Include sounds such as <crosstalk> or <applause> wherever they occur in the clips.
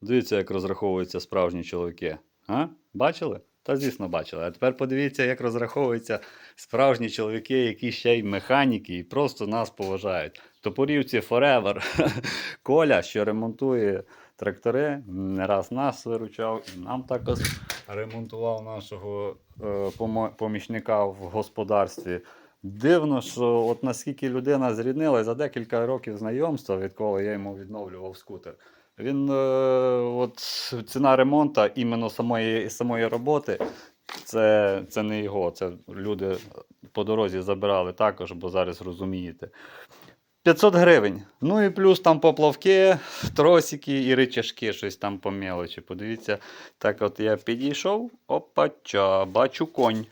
Дивіться, як розраховуються справжні чоловіки. А? Бачили? Та звісно, бачили. А тепер подивіться, як розраховуються справжні чоловіки, які ще й механіки, і просто нас поважають. Топорівці Forever. <laughs> Коля, що ремонтує трактори, не раз нас виручав, і нам також ремонтував нашого е, помічника в господарстві. Дивно, що от наскільки людина зріднилась за декілька років знайомства, відколи я йому відновлював скутер. Він е, от ціна ремонту іменно самої, самої роботи, це, це не його. Це люди по дорозі забирали також, бо зараз розумієте. 500 гривень. Ну і плюс там поплавки, тросики і ричажки, щось там по мелочі. Подивіться, так от я підійшов, опача, бачу конь.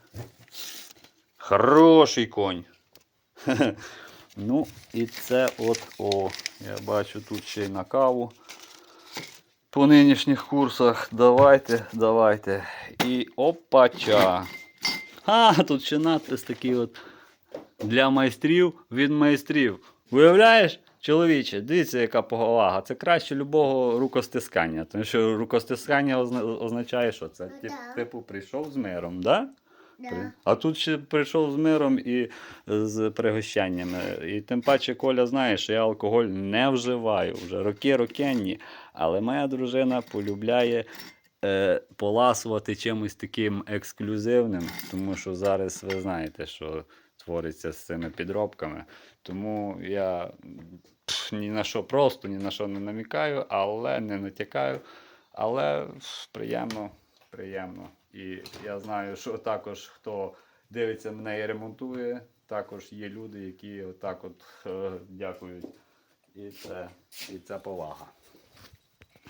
Хороший конь. <laughs> Ну, і це от, о, я бачу тут ще й на каву. По нинішніх курсах. Давайте, давайте. І опача. А, тут ще надпис такий от для майстрів від майстрів. Уявляєш, чоловіче, дивіться, яка повага. Це краще любого рукостискання. Тому що рукостискання означає, що це Ну, типу прийшов з миром, да? А тут ще прийшов з миром і з пригощаннями. І тим паче Коля знає, що я алкоголь не вживаю вже роки рокенні. Але моя дружина полюбляє е, поласувати чимось таким ексклюзивним, тому що зараз ви знаєте, що твориться з цими підробками. Тому я пф, ні на що просто, ні на що не намікаю, але не натякаю. Але пф, приємно, приємно. І я знаю, що також хто дивиться мене і ремонтує, також є люди, які отак от е, дякують. І це, і це повага.